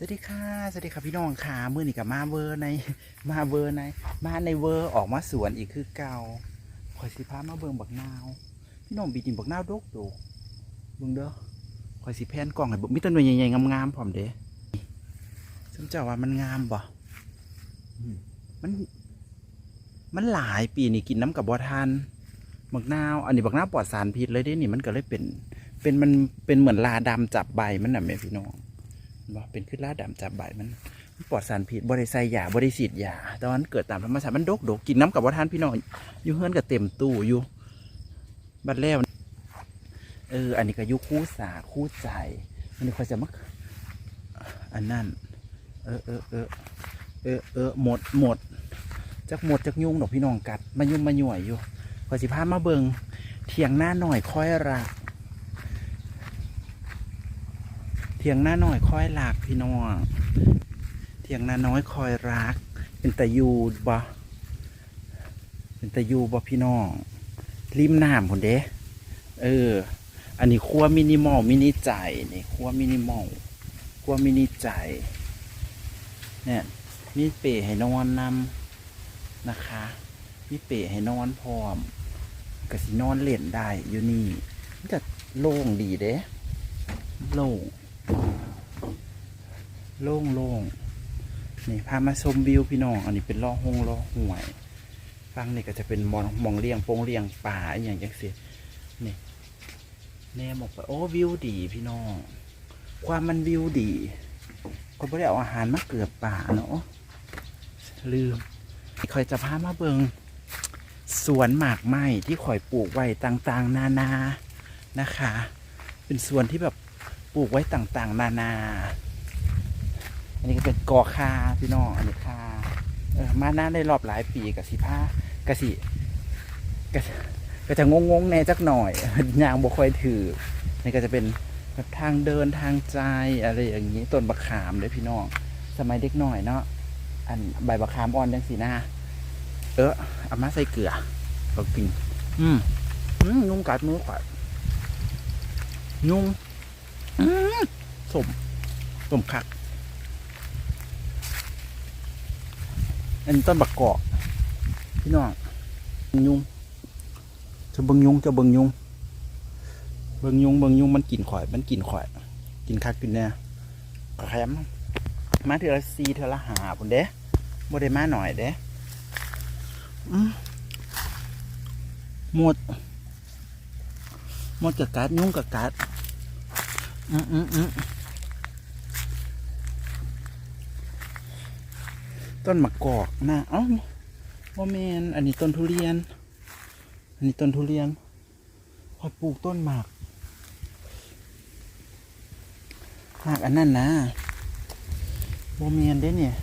สวัสดีค่ะ สวัสดีค่ะพี่น้องค่ะมื่อนี้กับมาเวอร์ในมาเวอร์ใน มาในเวอร์ออกมาสวนอีกคือเก่าคอยสิพามาเบิ่งบักนาว พี่น้องบีดินบักนาวดกดกเบิ่งเด้อคอยสิแพนกล่องให้เบิ่งมีต้นไม้ใหญ่ๆงามๆพร้อมเด้ฉันเจ้าว่ามันงามบ่มัน มันหลายปีนี่กินน้ำกับบัวทานบักนาว อันนี้บักนาวปลอดสารพิษเลยเด้นี่มันก็เลยเป็น เป็นมันเป็นเหมือนลาดำจับใบมันน่ะแม่พี่น้อง บ่เป็นขึ้นล่าดำจับใบมันมันปลอดสารพิษบริใส่ยาบริสีดยาตอนนั้นเกิดตามธรรมชาติมันดกดกกินน้ำกับว่าทานพี่น้องอยู่เฮือนกับเต็มตู้อยู่บัดแล้วเอออันนี้ก็ยุคู่สาคู่ใจอันนี้คอยจะมักอันนั้นเออเออเออเออเออหมดหมดจักหมดจักยุ่งดอกพี่น้องกัดมายุ่มมาหน่วยอยู่คอยสิพามาเบิงเถียงหน้าหน่อยค่อยรัก เถียงหน้าน้อยคอยรักพี่น้องเถียงหน้าน้อยคอยรัก เป็นตะยูบ่เป็นตะยูบ่พี่น้องริมน้ำคนเด้เออ อันนี้ครัวมินิมอลมินิใจนี่ครัวมินิมอลครัวมินิใจเนี่ยมีเป๋ให้นอนนำนะคะมีเป๋ให้นอนพร้อมกสินอนเล่นได้อยู่นี่จะโล่งดีเด้โล่ง โล่งโล่งนี่พามาชมวิวพี่น้อง อันนี้เป็นล่อหงล่อห่วยฟังนี่ก็จะเป็นมองมองเลี้ยงโปงเลี้ยงป่าอย่างจังสินี่แนมออกไปโอ้วิวดีพี่น้อง ความมันวิวดีก็ไม่ได้เอาอาหารมาเกือบป่าเนาะลืมคอยจะพามาเบิงสวนหมากไม้ที่ข่อยปลูกไว้ต่างๆ นานานะคะ เป็นสวนที่แบบปลูกไว้ต่างๆ นานา อันนี้ก็เป็นกอคาพี่น้องอันนี้คาเออมาหน้าได้รอบหลายปีกับสีผ้ากะสิกะก็จะงงงๆแน่จักหน่อยยางบ่ค่อยถือนี่ก็จะเป็นแบบทางเดินทางใจอะไรอย่างนี้ต้นบักขามเลยพี่น้อง สมัยเด็กหน่อยเนาะอันใบบักขามอ่อนจังสีหน้าเออเอามาใส่เกลือก็กินอืมอืมนุ่มกัดมือขวานุ่มอืมสมสมคัก อันนี้ต้นบักกอกพี่น้องยุงจะเบิงยุงจะเบิงยุงเบิงยุงเบิงยุงมันกินข่อย มันกินข่อย กินคักกินเนี่ยแคมมาเทอละซีเทอละหาพุ่นเด้บ่ได้มาหน่อยเด้อมหมดหมดกับกัดยุงกับกัดอืมอืมอืม ต้นมะกอกนะเอ้าว่าแมนอันนี้ต้นทุเรียน อันนี้ต้นทุเรียนพอยปลูกต้นหมากหมากอันนั้นนะโมเมนเด้เนี่ย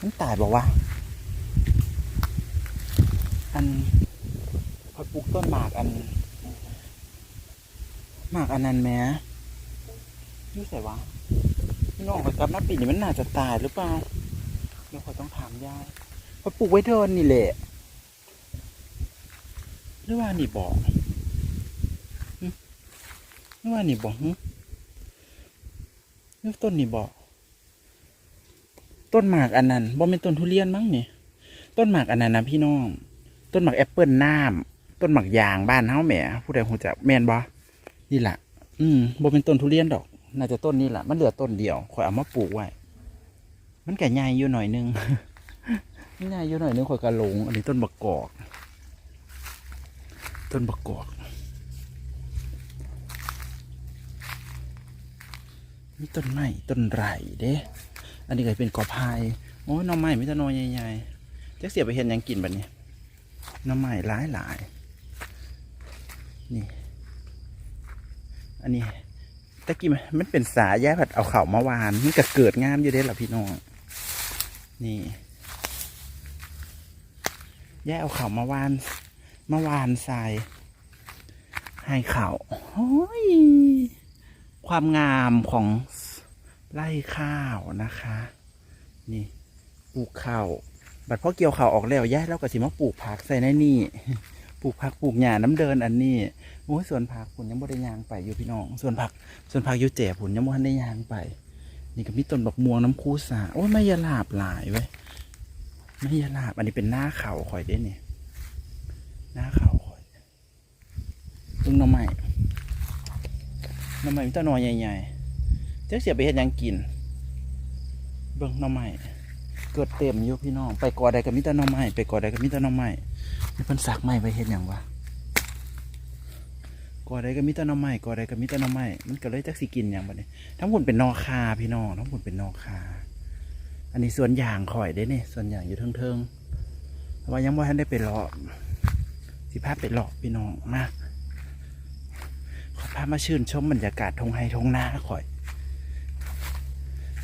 มันตายบอกว่าอันพอยปลูกต้นหมากอันหมากอันนั้นแหม่นี่ใส่วะ น้องไปกลับมาปีนี้มันน่าจะตายหรือเปล่าเดี๋ยวขอยต้องถามยายเพราะปลูกไว้เดินนี่แหละหรือว่านี่บอกหรือว่านี่บอกหรือต้นนี่บอกต้นหมากอันนั้นบ่เป็นต้นทุเรียนมั้งนี่ต้นหมากอันนั้นนะพี่น้อง ต้นหมากแอปเปิลน้ำต้นหมากยางบ้านเฮาแหมผู้ใดคงจะแม่นบ่นี่แหละอืมบ่เป็นต้นทุเรียนดอก น่าจะต้นนี้แหละมันเหลือต้นเดียวข่อยเอามาปลูกไว้ มันแก่ใหญ่อยู่หน่อยนึงมันใหญ่อยู่หน่อยนึงข่อยกระลง อันนี้ต้นบกกอก ต้นบกกอกนี่ต้นไม้ต้นไรเด้ อันนี้ก็เป็นกอพายโอ้ยน้องไม้ไม่ใช่น้อยใหญ่ๆจะเสียไปเห็นยังกินแบบนี้น้องไม้หลายหลายๆนี่ อันนี้ ตะกี้มันเป็นสาแย่ผัดเอาเข่ามาวานมันก็เกิดงามอยู่เด้หรอพี่น้อง นี่แย่เอาเข่ามาวานมาวานทรายให้เข่าโอ้ยความงามของไร่ข้าวนะคะ นี่ปลูกข้าว บัดพ่อเกี่ยวข้าวออกแล้วแย่แล้วก็สิมาปลูกผักใส่ในนี่ ปลูกผักปลูกหญ้าน้ำเดินอันนี้โอ้ยสวนผักผุนยังบ่ได้ยางไปอยู่พี่น้องสวนผักสวนผักอยู่แจ่ผุนยังบ่ทันได้ยางไป นี่ก็มีต้นบักม่วงน้ำคูสาโอ้ยไม่ยาลาบหลายเว้ยไม่ยาลาบอันนี้เป็นหน้าเขาข่อยเด้เนี่ยหน้าเขาข่อยตึงหน่อไม้หน่อไม้มีต้นหน่อใหญ่ๆเจ้าเสียไปเห็นยังกิน เบิ่งหน่อไม้เกิดเต็มอยู่พี่น้อง ไปกอใดก็มีแต่น่อไม้ไปกอใดก็มีแต่น่อไม้ นี่เพิ่นสักไม้ไปเห็นหยังวะกอใดก็มีแต่หน่อไม้กอใดก็มีแต่หน่อไม้มันก็เลยจักสิกินหยังบัดนี้ทั้งหมดเป็นนอคาพี่น้องทั้งหมดเป็นนอคา อันนี้ส่วนอย่างข่อยได้เนี่ยส่วนอย่างอยู่เทิงๆแต่ว่ายังว่าท่านได้ไปเลาะสิพาพไปเลาะพี่น้องมากขอพามาชื่นชมบรรยากาศทงไฮทงนาข่อย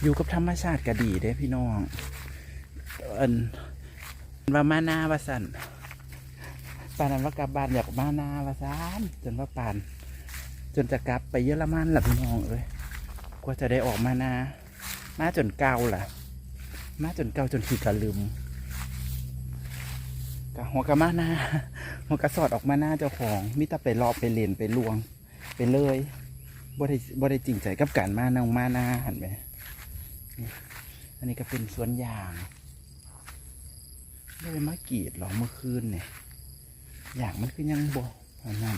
อยู่กับธรรมชาติก็ดีเด้พี่น้องอันว่ามานาว่าสัน ปานนั้นว่ากลับบ้านอยากมานาว่านจนว่าปาน จนจะกลับไปเยอรมันหล่ะพี่น้องเอ้ยกว่าจะได้ออกมานามาจนเกาล่ะ มาจนเกาจนขีดกระลืมกะหัวกะมานาหัวกะสอดออกมาหน้าเจ้าของมิตรไปรอบไปเลนไปลวง ไปเลยบ่ได้บ่ได้จริงใจกับการมานามานาหันไหมอันนี้ก็เป็นสวนยางไม่ได้มากรีดหรอเมื่อคืนเนี่ย อย่างมันคือยังบ่อันนั้น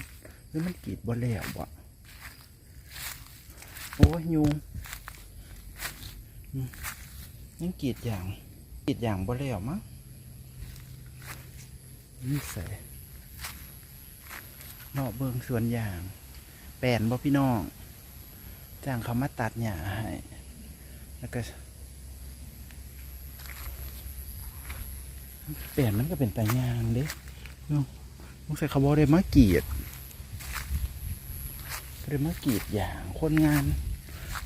หรือมันกรีดบ่แล้วบ่โอ้ยยุงยังกรีดอย่างกรีดอย่างบ่แล้วมั้งนี่ใส่นอกเบิงสวนยาง แปนบ่พี่น้องจ้างเขามาตัดหญ้าให้แล้วก็แปลนมันก็เป็นตายางเด้เนาะ มึงใส่เขาบอกได้มากีดบริมากีดอย่าง คนงาน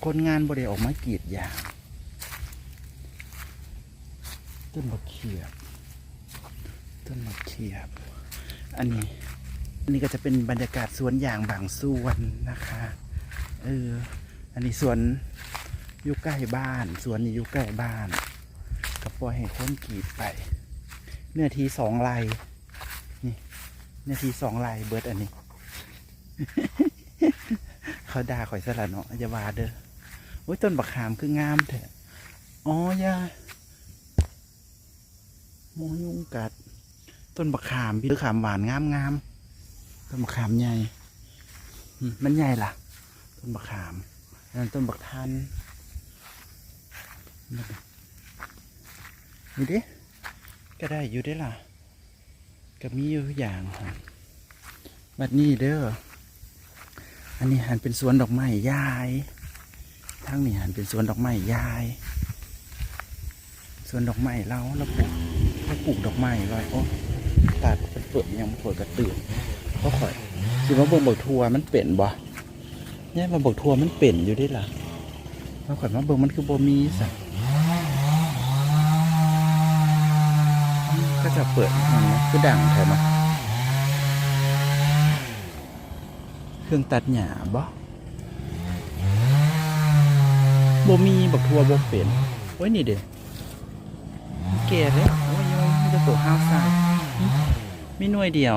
คนงานบริเออกมากีดอย่างต้นมะเขียบต้นมะเขียบ อันนี้ อันนี้ก็จะเป็นบรรยากาศสวนยางบางส่วนนะคะเอออันนี้สวนอยู่ใกล้บ้านสวนนี้อยู่ใกล้บ้านก็ปล่อยให้คนกรีดไป เนื้อที่สองไร่ นื้อที่สองไร่เบิร์ดอันนี้ เขาด่าข่อยสละเนาะอย่าว่าเด้อโอ้ยต้นบักขามคืองามแท้อ๋อยาโมยุงกัด ต้นบักขามพี่ต้นขามหวานงามงามต้นบักขามใหญ่มันใหญ่ล่ะ ต้นบักขามนั่นต้นบักทันนี่ดิก็ได้อยู่ได้ล่ะ ก็มีอยู่อย่างค่ะบัดนี้เด้อ อันนี้หันเป็นสวนดอกไม้ยายทางนี้หันเป็นสวนดอกไม้ยาย สวนดอกไม้เราเราปลูกเราปลูกดอกไม้ไว้โอ้ตัดเป็นเปิดยังเปิดกระตื่นก็ข่อยสิว่าเบิ่งบักทัวมันเป็นบ่เนี่ยมาบักทัวมันเป็นอยู่ได้ล่ะมาข่อยมาเบิ่งมันคือบ่มีสัก ก็จะเปิดมันะคือดังแถมะเครื่องตัดหญ้าบ่บ่มีบักทัวบ่เป็นโอ้ยนี่เด้แก่แล้วโอ้ยมมีแต่ตัวห้าวซ่ามีหน่วยเดียว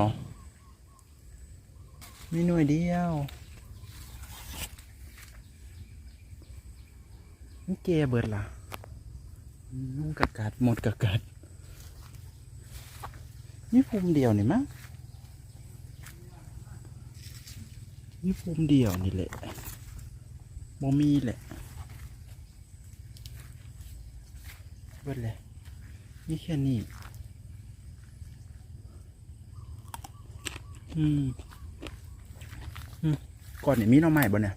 มีหน่วยเดียวมันแก่เบิดล่ะนุ่งกะกัดหมดกะกัด นี่ภูมิเดียวนี่มั้งนี่ภูมิเดียวนี่แหละบ่มีแหละเบิดเลยนี่แค่นี้อืมอืมก่อนเนี่ยมีน้องใหม่บ่เนี่ย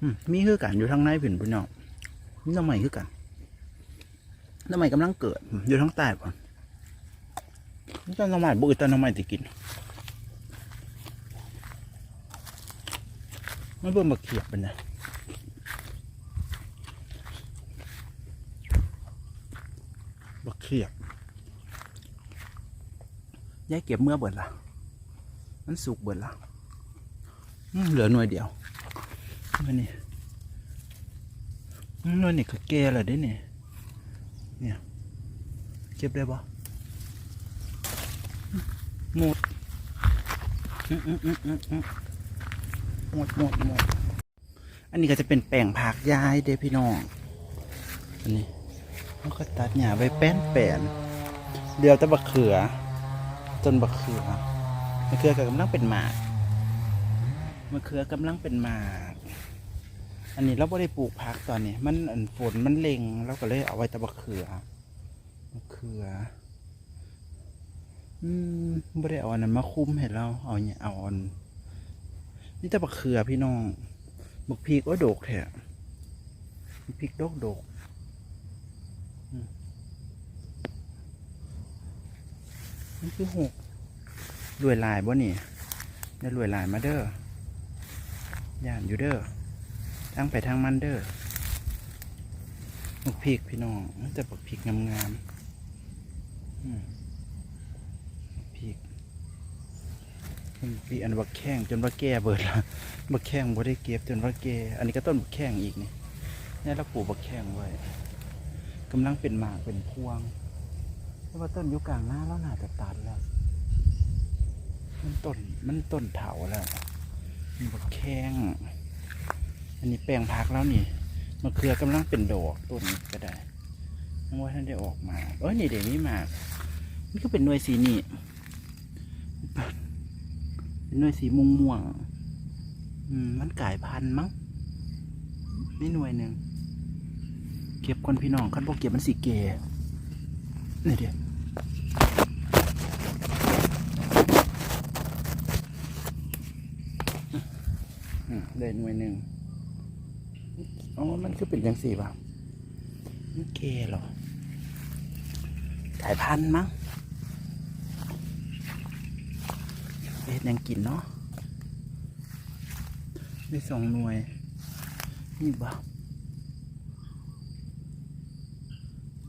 อืมมีคือกันอยู่ทางในผินพี่น้องมีน้องใหม่คือกันน้องใหม่กำลังเกิดอยู่ทางใต้ป่ะนี่ ก็หน้องใหม่บุกตาน้องใหม่ติกินมันเบิ่งบักเขียบเป็นนะบักเขียบยายเก็บเมื่อเบิดละมันสุกเบิดละเหลือหน่วยเดียวมันนี่หน่วยนี่ก็แก่ล้วเด้เนี่ยเนี่ย เก็บได้ปะ หมดหมดหมดหมดอันนี้ก็จะเป็นแปลงผักยายเด้พี่น้อง อันนี้เขาก็ตัดหญ้าไว้แป้นแปนเดียวแต่บักเขือ จนบักเขือมะเขือก็กำลังเป็นหมากมะเขือกำลังเป็นหมาก อันนี้เราไม่ได้ปลูกผักตอนนี้ มันอันฝนมันเล็งเราก็เลยเอาไว้แต่บักเขือมะเขือ อืมไม่ได้เอาอันนั้นมาคุ้มให้เราเอาเนี่ยเอาอันนี่แต่บักเขือพี่น้องบักพีกว่าโดกแท้พริกดกโดกนี่คือหกรวยลายบ่นี่ได้รวยลายมาเด้อย่านอยู่เด้อทั้งไปทางมันเด้อบักพริกพี่น้องแต่บักพริกงามๆอืม พีก ปีอันบักแข้งจนว่าแก่เบิดละบักแข้งบ่ได้เก็บจนว่าแก่อันนี้ก็ต้นบักแข้งอีกนี่นี่เราปลูกบักแข้งไว้กำลังเป็นหมากเป็นพวงแต่ว่าต้นอยุกลางหน้าแล้วน่าจะตัดแล้ว มันต้นมันต้นเถาแล้วมีบักแข้งอันนี้แปลงพักแล้วนี่มะเขือกำลังเป็นดอกต้นนี้ก็ได้ยังว่าท่านได้ออกมาเอ้ยนี่เดี๋ยวนี้มานี่ก็เป็นหน่วยสีนี่ เป็นหน่วยสีม่วงม่วงมันกลายพันธุ์มั้งนี่หน่วยหนึ่ง เก็บคนพี่น้องคันพวกเก็บมันสีเกนี่เดียวอืมได้หน่วยหนึ่งอ๋อมันคือเป็นยังสี่ป่ะมันเกเหรอกลายพันธุ์มั้ง เอ็ดยังกินเนาะได้สองหน่วย นี่บ่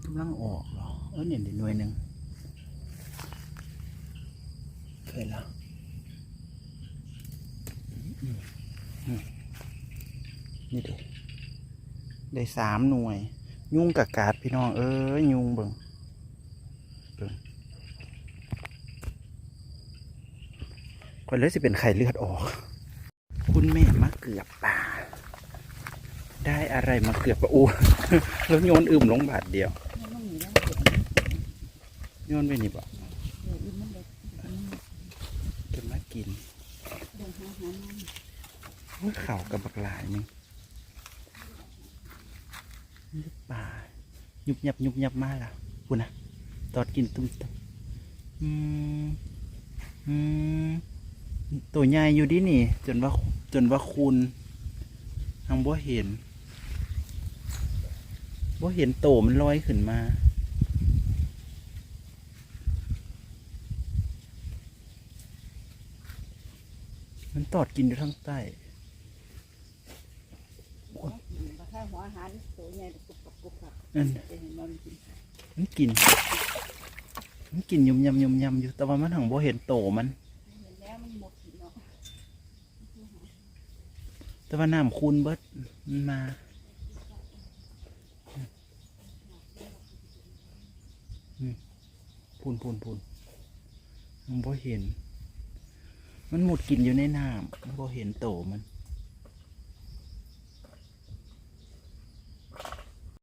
กำลังออกเหรอเออเนี่ยเดี๋ยวหน่วยหนึ่งเคยแล้วนี่ด็ได้สามหน่วย ยุ่งกับกาดพี่น้อง เอ้ย ยุ่งเบิ่งเบิ่ง คนเลยสิเป็นไข่เลือดออก คุณแม่มาเกือบป่า ได้อะไรมาเกือบปะอูแล้วโยนอึมลงบาทเดียว โยนไปนี่บอกจะมากินเข่ากับบักหลายนึงนี่ป่า ยุบยับยุบยับมากล่ะคุณนะตอดกินตุ้มตุ้มอืมอืม ตัวใหญ่อยู่ดินี่ จนว่าจนว่าคุณทางบ่เห็นบ่เห็นโตมันลอยขึ้นมามันตอดกินอยู่ทางใต้ถ้าหัวอาหารตัวใหญ่กรุบกรับกรุบกรับนั่นจะเห็นมันกินมันกิน มันกินยำยำยำยำอยู่ แต่ว่ามันหังบ่เห็นโตมันเห็นแล้วมันหมดเนาะ แต่ว่าน้ำคูนเบิดมันมาพูนพูนพูนมันพอเห็น มันหมดกินอยู่ในน้ำมันพอเห็นโตมัน